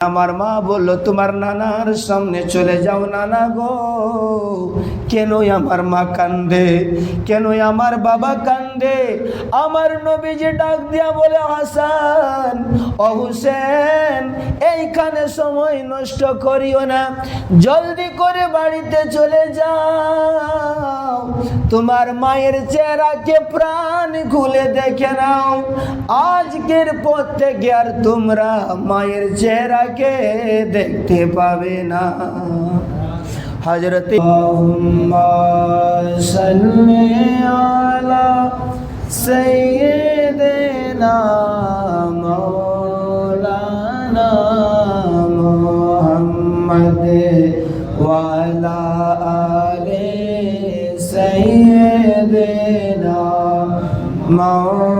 আমার মা বলল, তোমার নানার সামনে চলে যাও নানা গো। কেন আমার মা কান্দে? কেন আমার বাবা কান্দে? আমার নবী যে ডাক দিয়া বলে, হাসান, ও হুসেন, এইখানে সময় নষ্ট করিও না। জলদি করে বাড়িতে চলে যাও। তোমার মায়ের চেহারাকে প্রাণ খুলে দেখে নাও। আজকের পর থেকে আর তোমরা মায়ের চেহারাকে দেখতে পাবে না। হজরত সৈয়দনা মৌলানা মোহাম্মদ ওয়ালা আলে সৈয়দনা মৌলানা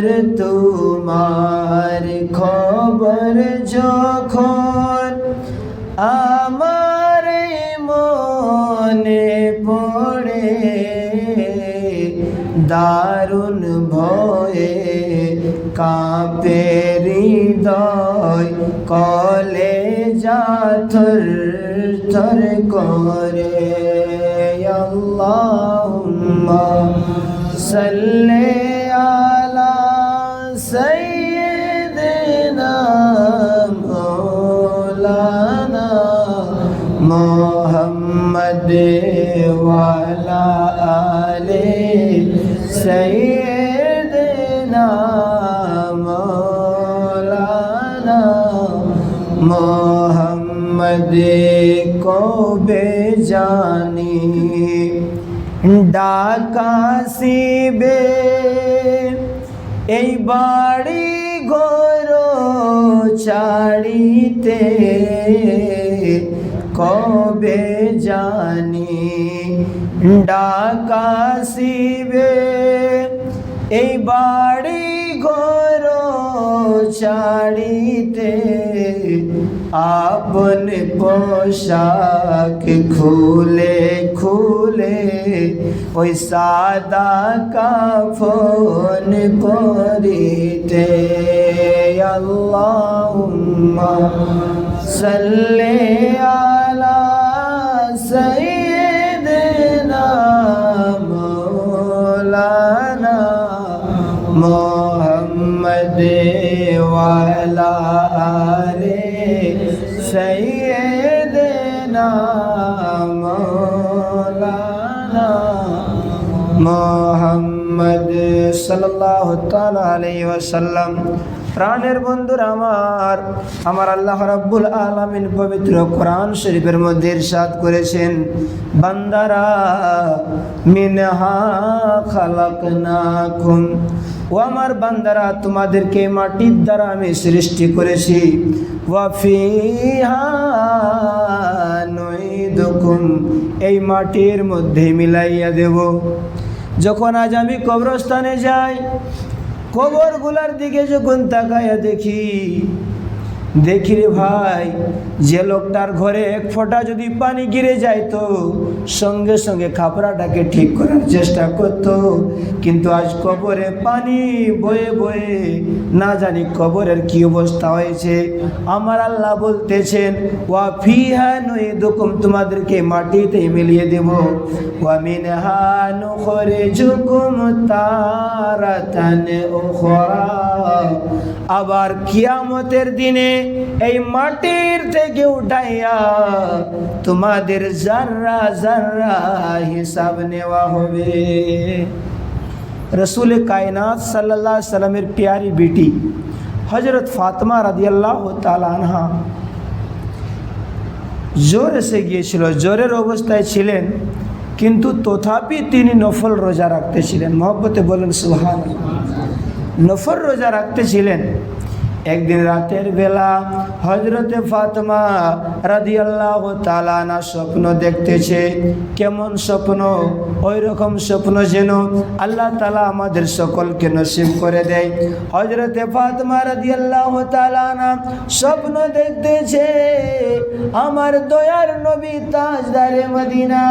কবর তোমার, খবর যখন আমার মনে পড়ে, দারুণ ভয়ে কাঁপে হৃদয়, কলে যাথর থর করে। আল্লাহুম্মা সাল্লি আলা মোহাম্মদ ওয়ালা আলে সৈয়দনা মৌলানা মোহাম্মদ কবে জানি ডাকাশিবে এই বাড়ি ঘর ছাড়িতে কবে জানি? ডাকাশিবে এই বাড়ি ঘর ছাড়িতে আপন পোশাক খুলে খুলে ওই সাদা কাফন পরিতে। আল্লাহুম্মা সাল্লি আলা সাইয়্যিদিনা মাওলানা মোহাম্মদ ওয়ালা আলে সৈয়দনা মৌলানা মোহাম্মদ সাল্লাল্লাহু তাআলা আলাইহি ওয়াসাল্লাম প্রাণের বন্ধুর আমার আমার আল্লাহ রাব্বুল আলামিন পবিত্র কোরআন শরীফের মধ্যে ইরশাদ করেছেন, বান্দারা, মিনহা খালক না খুন ও আমার বান্দারা, তোমাদেরকে মাটির দ্বারা আমি সৃষ্টি করেছি। এই মাটির মধ্যে মিলাইয়া দেব। যখন আজ আমি কবরস্থানে যাই কবরগুলার দিকে যখন তাকাইয়া দেখি দেখি রে ভাই, যে লোকটার ঘরে এক ফোঁটা যদি পানি গিরে যায় তো সঙ্গে সঙ্গে খাপড়াটাকে ঠিক করার চেষ্টা করত। কিন্তু আজ কবরে পানি বয়ে বয়ে না জানি কবরের কি অবস্থা হয়েছে। আমার আল্লাহ বলতেছেন, ওয়া ফিহা নই দোকম তোমাদেরকে মাটিতে মিলিয়ে দেব। ওয়া মিনহা নুখরিজুকুম তারাতান উখরা আবার কিয়ামতের দিনে এই মাটির থেকে উঠাইয়া তোমাদের জাররা জাররা হিসাব নেওয়া হবে। রসুল কায়নাত সাল্লাহ সাল্লামের প্যারি বেটি হজরত ফাতমা রাদিয়াল্লাহ তালানহা জ্বর এসে গিয়েছিল জ্বরের অবস্থায় ছিলেন, কিন্তু তথাপি তিনি নফল রোজা রাখতেছিলেন। মহব্বতে বলেন সুহান নফল রোজা রাখতেছিলেন একদিন রাতের বেলা হজরতে ফাতমা রাদিয়াল্লাহ তালানা স্বপ্ন দেখতেছে। কেমন স্বপ্ন? ওই রকম স্বপ্ন যেন আল্লাহ তালা আমাদের সকলকে নসিব করে দেয়। হজরতে ফাতমা রাদিয়াল্লাহ তালানা স্বপ্ন দেখতেছে, আমার দয়ার নবী তাজদারে মদিনা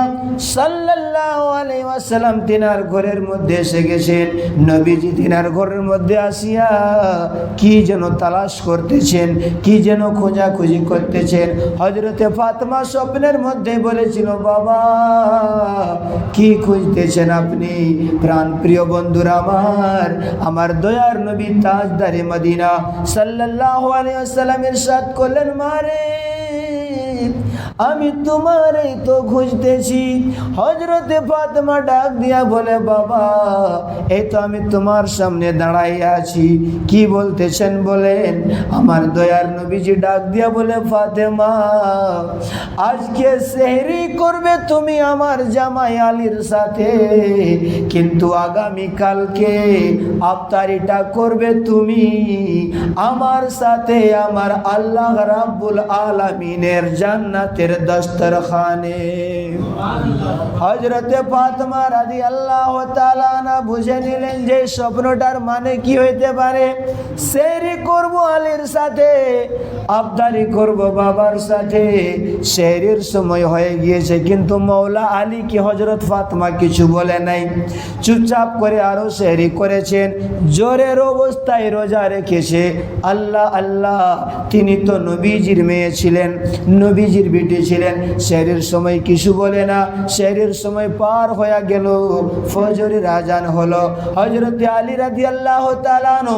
সাল্লাল্লাহু আলাইহি ওয়াসাল্লাম তিনার ঘরের মধ্যে এসে গেছেন। নবীজি তিনার ঘরের মধ্যে আসিয়া কি যেন তালাশ করতেছেন, কি যেন খোঁজাখুঁজি করতেছেন। হজরতে ফাতমা স্বপ্নের মধ্যে বলেছিল, বাবা, কি খুঁজতেছেন আপনি? প্রাণ প্রিয় বন্ধুরা আমার আমার দয়ার নবী তাজদারে মদিনা সাল্লাহ আলিয়া সাল্লামের সাথ করলেন মারে আমি তোমারই তো খুঁজতেছি। হজরতে ফাতেমা ডাক দিয়া বলে, বাবা, এই তো আমি তোমার সামনে দাঁড়াইয়া আছি। কি বলতেছেন বলেন? আমার দয়ার নবীজি ডাক দিয়া বলে, ফাতেমা, আজকে সেহরি করবে তুমি আমার জামাই আলীর সাথে। কিন্তু আগামী কালকে আফতারিটা করবে তুমি আমার সাথে, আমার আল্লাহ রাব্বুল আলামিনের জান্নাতের দস্তরখানে হজরতে ফাতমা রাদি আল্লাহ তালানা বুঝে নিলেন যে স্বপ্নটার মানে কি হইতে পারে? সেরি করব আলীর সাথে আবদারি করব বাবার সাথে। শেরির সময় হয়ে গিয়েছে, কিন্তু মৌলা আলী কি হজরত ফাতমা কিছু বলে নাই? চুপচাপ করে আরও শেরি করেছেন, জোরের অবস্থায় রোজা রেখেছে। আল্লাহ আল্লাহ, তিনি তো নবীজির মেয়ে ছিলেন। নবীজির বিটি ছিলেন শেরের সময় কিছু বলে না। শেরের সময় পার হয়ে গেল। ফজরের আজান হলো। হজরত আলী রাদি আল্লাহ তালানো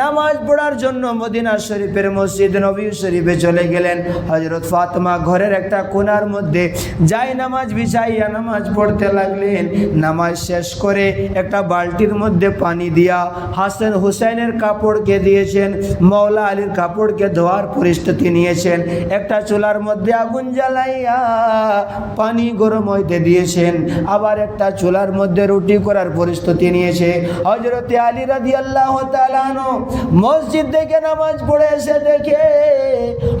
নামাজ পড়ার জন্য মদিনা শরীফের মসজিদ নবী শরীফে চলে গেলেন। হজরত ফাতমা ঘরের একটা কোনার মধ্যে যাই নামাজ বিছাইয়া নামাজ পড়তে লাগলেন। নামাজ শেষ করে একটা বালতির মধ্যে পানি দিয়া হাসান হুসাইনের কাপড়কে দিয়েছেন মৌলা আলীর কাপড়কে ধোয়ার পরিস্থিতি নিয়েছেন। একটা চুলার মধ্যে আগুন জ্বালাইয়া পানি গরম হইতে দিয়েছেন, আবার একটা চুলার মধ্যে রুটি করার পরিস্থিতি নিয়েছে। হজরতে আলী রাদি আল্লাহ মসজিদ থেকে নামাজ পড়ে এসে দেখে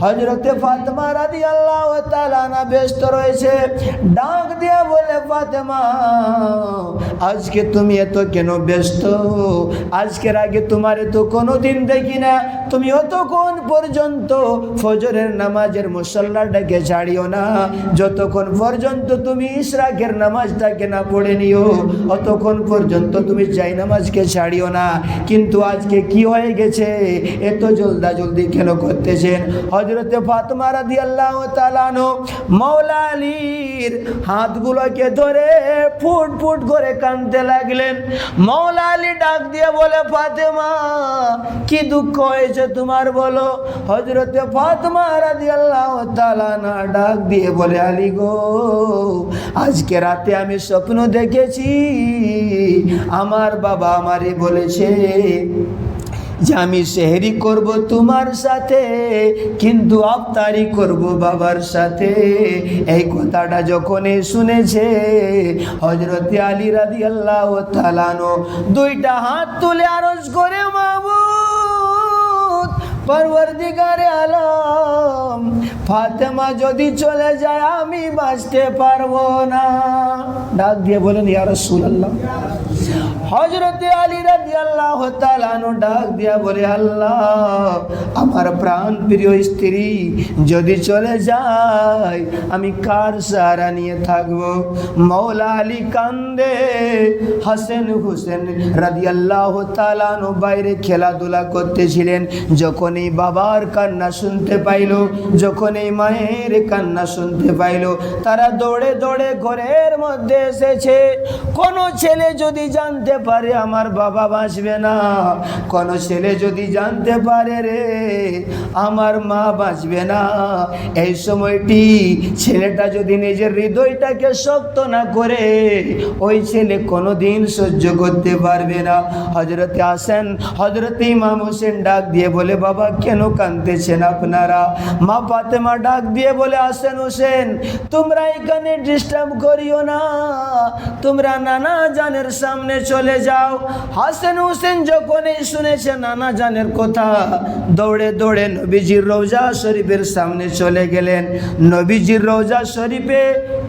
হজরতে ফাতমা রাদি আল্লাহ ব্যস্ত রয়েছে। ডাক দিয়া আজকে তুমি এত কেন ব্যস্ত? আজকের আগে তোমার তো কোনো দিন দেখি না। তুমি অতক্ষণ পর্যন্ত ফজরের নামাজের মুসল্লাটাকে ছাড়িও না। যতক্ষণ পর্যন্ত তুমি ইশরাকের নামাজটাকে না পড়ে নিও, অতক্ষণ পর্যন্ত তুমি যাই নামাজকে ছাড়িও না। কিন্তু আজকে কি হয়ে গেছে? এত জলদা জলদি কেন করতেছেন? হজরতে ফাতমা রাদি আল্লাহ তালানো মৌলা আলীর হাতগুলোকে ধরে ফুট ফুট করে কানতে লাগলেন। মৌলা আলী ডাক দিয়ে বলে, ফাতেমা, কি দুঃখ হয়েছে তোমার বলো? হজরতে ফাতেমা রাদি আল্লাহ তালানা ডাক দিয়ে বলে, আলী গো, আজকে রাতে আমি স্বপ্ন দেখেছি। আমার বাবা আমারে বলেছে যে আমি সেহরি করব তোমার সাথে, কিন্তু আফতারি করব বাবার সাথে। এই কথাটা যখনই শুনেছে হজরতে আলী রাদি আল্লাহ তালানো দুইটা হাত তুলে আরজ করে মাবুদ পরবর্তীকারে আলম, ফাতেমা যদি চলে যায় আমি বাঁচতে পারব না। ডাক দিয়ে বলেন, ইয়া রাসূলুল্লাহ। হজরতে আলী রাজি আল্লাহ তালানো ডাক দিয়া বলে, আল্লাহ, আমার প্রাণ প্রিয় স্ত্রী, যদি চলে যায়, আমি কার সাহারা নিয়ে থাকব? মৌলা আলী কান্দে। হাসেন হুসেন রাজি আল্লাহ তালানো বাইরে খেলাধুলা করতেছিলেন। যখন এই বাবার কান্না শুনতে পাইল যখন এই মায়ের কান্না শুনতে পাইল, তারা দৌড়ে দৌড়ে ঘরের মধ্যে এসেছে। কোনো ছেলে যদি জানতে জানতে পারে আমার বাবা বাঁচবে না। কোন ছেলে যদি জানতে পারে রে, আমার মা বাঁচবে না। এই সময়টি ছেলেটা যদি নিজের হৃদয়টাকে শক্ত না করে, ওই ছেলে কোনো দিন সহ্য করতে পারবে না। হজরতে আসেন হজরতে ইমাম হোসেন ডাক দিয়ে বলে, বাবা, কেন কাঁদতেছেন আপনারা? মা ফাতেমা ডাক দিয়ে বলে আসেন হোসেন, তোমরা এখানে ডিস্টার্ব করিও না। তোমরা নানা জানের সামনে চলে যাও। হাসেন হোসেন যখন এই শুনেছে নানা জানের কথা, দৌড়ে দৌড়ে নবীজির রোজা শরীফের সামনে চলে গেলেন। নবীজির রোজা শরীফে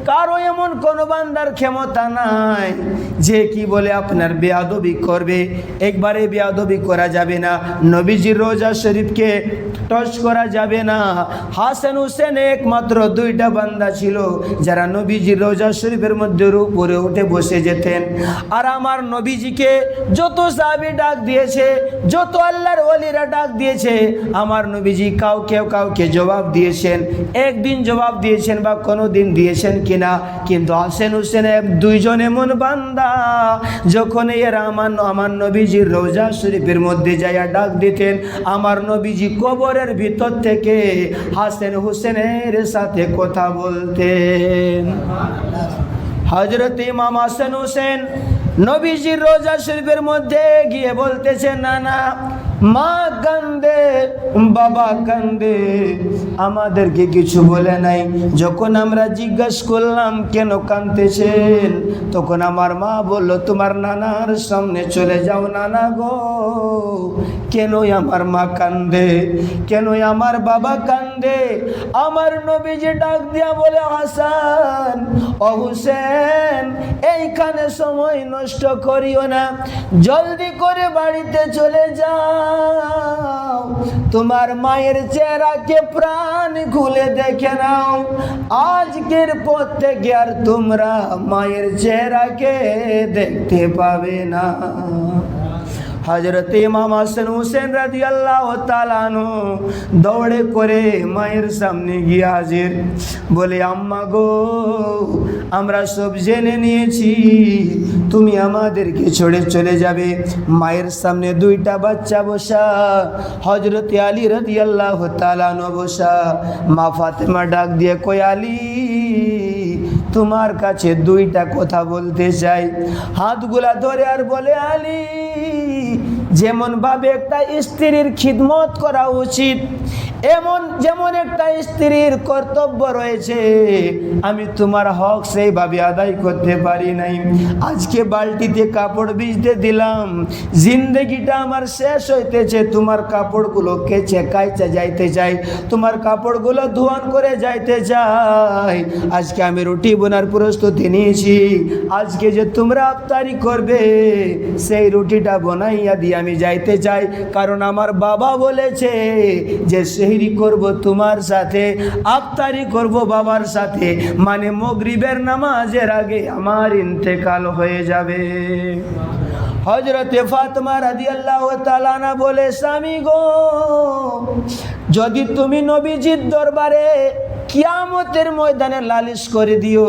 কারও এমন কোনো বান্দার ক্ষমতা নাই যে কি বলে আপনার বেয়াদবি করবে। একবারে বেয়াদবি করা যাবে না। নবীজির রোজা শরীফকে টচ করা যাবে না। হাসান হুসেন একমাত্র দুইটা বান্দা ছিল, যারা নবীজির রোজা শরীফের মধ্যে উপরে উঠে বসে যেতেন। আর আমার নবীজিকে যত সাহাবি ডাক দিয়েছে, যত আল্লাহর ওলিরা ডাক দিয়েছে, আমার নবীজি কাউকে কাউকে জবাব দিয়েছেন, একদিন জবাব দিয়েছেন বা কোনো দিন দিয়েছেন কিনা, কিন্তু হাসেন হুসেন দুইজন এমন বান্দা, যখন এরা আমার আমার নবীজির রোজা শরীফের মধ্যে যাইয়া ডাক দিতেন, আমার নবীজি কবরের ভিতর থেকে হাসেন হুসেনের সাথে কথা বলতেন। হজরত ইমাম হাসান হুসেন নবীজির রোজা শরীফের মধ্যে গিয়ে বলতেছে না না মা কান্দে, বাবা কান্দে। আমাদেরকে কিছু বলে নাই। যখন আমরা জিজ্ঞাসা করলাম, কেন কান্দতেছেন তখন আমার মা বলল, তোমার নানার সামনে চলে যাও নানা গো। কেন আমার মা কান্দে? কেন আমার বাবা কান্দে? আমার নবীজি ডাক দিয়া বলে, হাসান, ও হুসেন, এইখানে সময় নষ্ট করিও না। জলদি করে বাড়িতে চলে যাও। তোমার মায়ের চেহারাকে প্রাণ খুলে দেখে নাও। আজকের পর থেকে আর তোমরা মায়ের চেহারাকে দেখতে পাবে না। হজরত ইমাম হাসান হুসেন রাজি আল্লাহ তালানো দৌড়ে করে মায়ের সামনে গিয়ে হাজির। বলে, আম্মা গো, আমরা সব জেনে নিয়েছি তুমি আমাদেরকে ছেড়ে চলে যাবে। মায়ের সামনে দুইটা বাচ্চা বসা। হজরত আলী রতি আল্লাহ বসা। মা ফাতেমা ডাক দিয়ে কই আলী, তোমার কাছে দুইটা কথা বলতে চাই। হাতগুলা ধরে আর বলে, আলী যেমন ভাবে একটা স্ত্রীর খিদমত করা উচিত, এমন যেমন একটা স্ত্রীর কর্তব্য রয়েছে, আমি তোমার হক সেইভাবে আদায় করতে পারি নাই। আজকে বালতিতে কাপড় ভিজতে দিলাম, জিন্দগিটা আমার শেষ হইতেছে, তোমার কাপড়গুলো কেচে যাইতে চাই, তোমার কাপড়গুলো ধোয়ান করে যাইতে চাই। আজকে আমি রুটি বোনার প্রস্তুতি নিয়েছি, আজকে যে তোমরা আফতারি করবে, সেই রুটিটা বনাইয়া দিয়ে আমি যাইতে চাই, কারণ আমার বাবা বলেছে যে, সেহরি করব তোমার সাথে, আফতারি করব বাবার সাথে মানে মগরিবের নামাজের আগে আমার ইন্তেকাল হয়ে যাবে। হজরতে ফাতমা রাদি আল্লাহ তালানা বলে, স্বামী গো, যদি তুমি নবীজির দরবারে কিয়ামতের ময়দানে লালিশ করে দিও।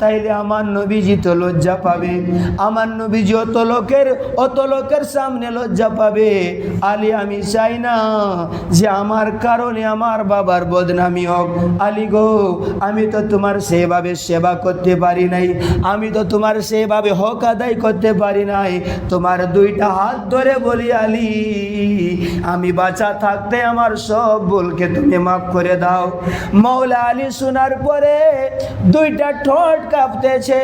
তাইলে আমার নবীজি তো লজ্জা পাবে। আমার নবীজি অত লোকের অত লোকের সামনে লজ্জা পাবে। আলী, আমি চাই না যে আমার কারণে আমার বাবার বদনামি হোক। আলী গো, আমি তো তোমার সেভাবে সেবা করতে পারি নাই। আমি তো তোমার সেভাবে হক আদায় করতে পারি নাই। তোমার দুইটা হাত ধরে বলি, আলী, আমি বাঁচা থাকতে আমার সব ভুলকে তুমি মাফ করে দাও। মৌলা আলী শোনার পরে দুইটা ঠোঁট কাঁপতেছে,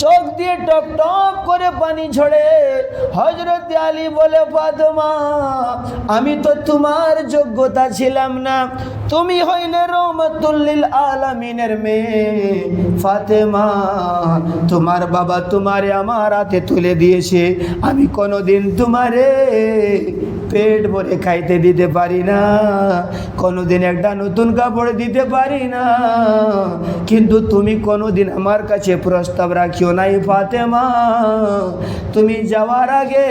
চোখ দিয়ে টপ টপ করে পানি ঝরে। হজরত আলী বলে, ফাতেমা, আমি তো তোমার যোগ্যতা ছিলাম না। তুমি হইলে রহমতুল্লিল আলামিনের মেয়ে। ফাতেমা, তোমার বাবা তোমারে আমার হাতে তুলে দিয়েছে। আমি কোনোদিন তোমারে পেট ভরে খাইতে দিতে পারি না। কোনোদিন একটা নতুন কাপড় দিতে পারি না। কিন্তু তুমি কোনোদিন আমার কাছে প্রস্তাব রাখিও নাই, ফাতেমা। তুমি যাওয়ার আগে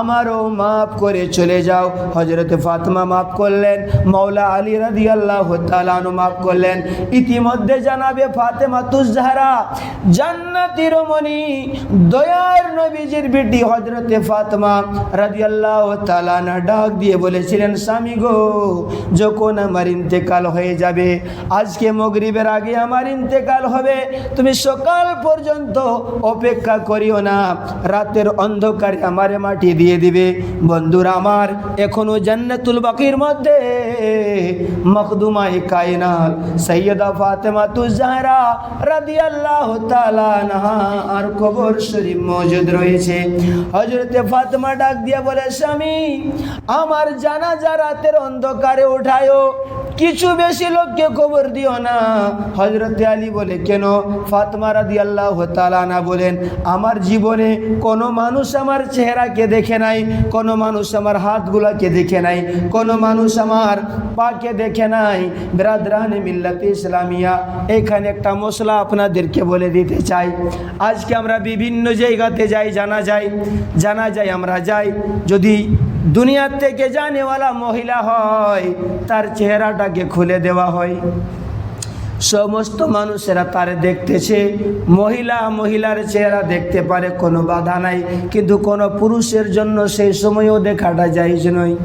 আমারও মাফ করে চলে যাও। হজরত ফাতেমা মাফ করলেন মৌলা আলী রাদি আল্লাহ মাফ করলেন। ইতিমধ্যে জানাবে ফাতেমা তুজাহারা, জান্নাতি রমণী, দয়ার নবীজির বেটি হজরতে ফাতেমা রাদি আল্লাহ তালানা ডাক দিয়ে বলেছিলেন, স্বামী গো, যখন আমার ইন্তেকাল হয়ে যাবে, আজকে মগরিবের আগে আমার ইন্তেকাল হবে, তুমি সকাল পর্যন্ত অপেক্ষা করিও না, রাতের অন্ধকারে আমারে মাটি দিয়ে দিবে। বন্ধুরা আমার, এখনও জান্নাতুল বাকির মধ্যে মখদুমাই কায়নাত সৈয়দা ফাতেমা তুজাহরা রাদিয়াল্লাহু তাআলা আনহা, আর কবর শরীফ মজুদ রয়েছে। হজরতে ফাতেমা ডাক দিয়ে বলে, স্বামী আমার জানাজা রাতের অন্ধকারে উঠায়ো কিছু বেশি লোককে খবর দিও না। হজরতে আলী বলে, কেন? ফাতমা রাদি আল্লাহ তালানা বলেন, আমার জীবনে কোনো মানুষ আমার চেহারাকে দেখে নাই, কোনো মানুষ আমার হাতগুলাকে দেখে নাই, কোনো মানুষ আমার পাকে দেখে নাই। ব্রাদরান মিল্লাত ইসলামিয়া, এখানে একটা মশলা আপনাদেরকে বলে দিতে চাই। আজকে আমরা বিভিন্ন জায়গাতে যাই, জানা যায় জানা যায় আমরা যাই। যদি দুনিয়ার থেকে জানেওয়ালা মহিলা হয়, তার চেহারাটাকে খুলে দেওয়া হয়। সমস্ত মানুষেরা তারে দেখতেছে। মহিলা মহিলার চেহারা দেখতে পারে, কোনো বাধা নাই। কিন্তু কোনো পুরুষের জন্য সেই সময়ও দেখাটা যাইজ নয়।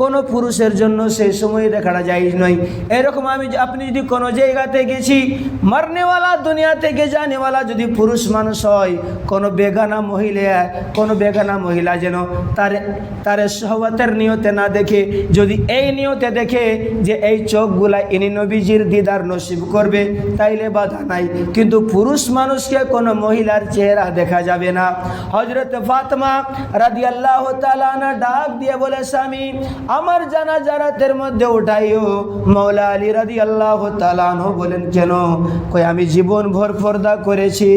কোনো পুরুষের জন্য সেই সময় দেখাটা যায় নয়। এরকম আমি আপনি যদি কোনো জায়গাতে গেছি, মারনেওয়ালা দুনিয়া থেকে জানেওয়ালা যদি পুরুষ মানুষ হয়, কোনো বেগানা মহিলা, কোনো বেগানা মহিলা যেন তার তার সহবতের নিয়তে না দেখে, যদি এই নিয়তে দেখে যে এই চোখগুলা ইনি নবীজির দিদার নসিব করবে, তাইলে বাধা নাই। কিন্তু পুরুষ মানুষকে কোনো মহিলার চেহারা দেখা যাবে না। হজরত ফাতমা রাদি আল্লাহ ডাক দিয়ে বলে, স্বামী আমার জানা জারাতের মধ্যে উঠাইও। মৌলা আলী রাদি আল্লাহ তালানহ বলেন, কেন? কই আমি জীবন ভর পর্দা করেছি।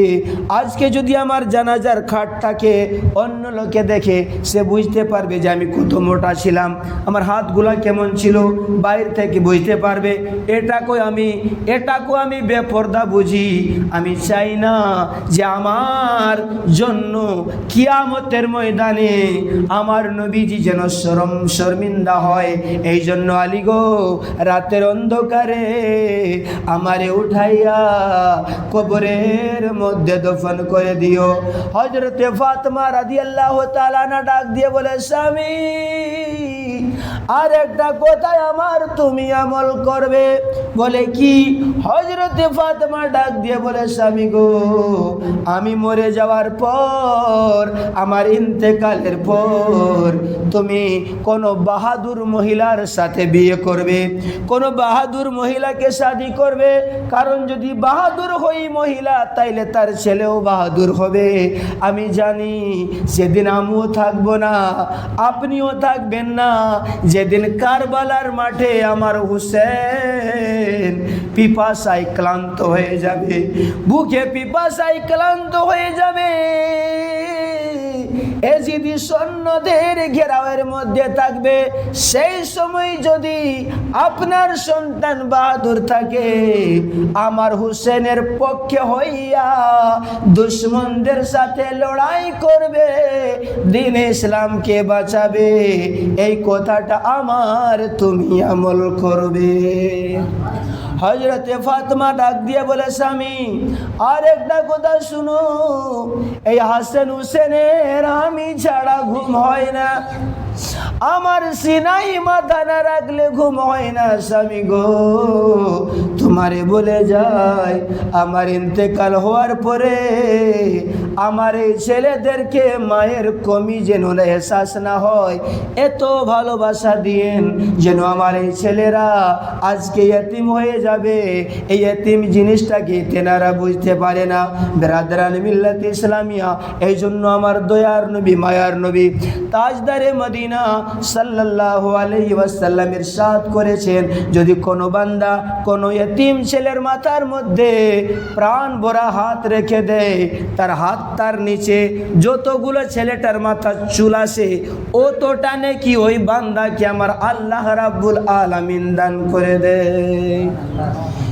আজকে যদি আমার জানাজার খাট থাকে অন্য লোকে দেখে, সে বুঝতে পারবে যে আমি কত মোটা ছিলাম। আমার হাতগুলা কেমন ছিল, বাইরে থেকে বুঝতে পারবে এটাকেও আমি এটাকেও আমি বেপর্দা বুঝি। আমি চাই না যে আমার জন্য কিয়ামতের ময়দানে আমার নবীজি যেন শরম শর্মিন্দা হয়। এই জন্য আলী গো, রাতের অন্ধকারে আমারে উঠাইয়া কবরের মধ্যে দফন করে দিও। হজরতে ফাতমা রাদি আল্লাহ তালানা ডাক দিয়ে বলে, স্বামী আর একটা কথায় আমার, তুমি আমল করবে। বলে কি? হজরতে ফাতেমা ডাক দিয়ে বলে, স্বামী গো, আমি মরে যাওয়ার পর, আমার ইন্তেকালের পর, তুমি কোনো বাহাদুর মহিলার সাথে বিয়ে করবে? কোনো বাহাদুর মহিলাকে শাদি করবে? কারণ যদি বাহাদুর হই মহিলা, তাইলে তার ছেলেও বাহাদুর হবে। আমি জানি, সেদিন আমিও থাকব না, আপনিও থাকবেন না যেদিন কারবালার মাঠে আমার হুসেন পিপাসাই ক্লান্ত হয়ে যাবে বুকে পিপাসাই ক্লান্ত হয়ে যাবে। এজিদি সৈন্যদের ঘেরাওয়ের মধ্যে থাকবে। সেই সময় যদি আপনার সন্তান বাহাদুর থাকে, আমার হুসেনের পক্ষে হইয়া দুশ্মনদের সাথে লড়াই করবে, দিন ইসলামকে বাঁচাবে। এই কথাটা আমার তুমি আমল করবে। হজরতে ফাতমা ডাক দিয়ে বলে, স্বামী আর একটা কথা শুনো। এই হাসেন হুসেনের আমি ছাড়া ঘুম হয় না। আমার সিনাই মাথা না রাখলে ঘুম হয় না, স্বামী গো। তোমারে বলে যায় আমার ইন্তেকাল হওয়ার পরে আমার এই ছেলেদেরকে মায়ের কমি যেন এহসাস না হয়। এত ভালোবাসা দিয়েন যেন আমার এই ছেলেরা আজকে এতিম হয়ে যাবে। এই এতিম জিনিসটাকে তেনারা বুঝতে পারে না। বেরাদারান মিল্লাত ইসলামিয়া, এই জন্য আমার দয়ার নবী, মায়ার নবী তাজদারে মদিনা সাল্লাল্লাহু আলাইহি ওয়াসাল্লাম ইরশাদ করেছেন। যদি কোনো বান্দা কোনো এতিম ছেলের মাথার মধ্যে প্রাণ ভরা হাত রেখে দেয়। তার হাত তার নিচে। যতগুলো ছেলেটার মাথা চুল আসে অতটা নাকি ওই বান্দাকে আমার আল্লাহ রাব্বুল আলামিন দান করে দেয়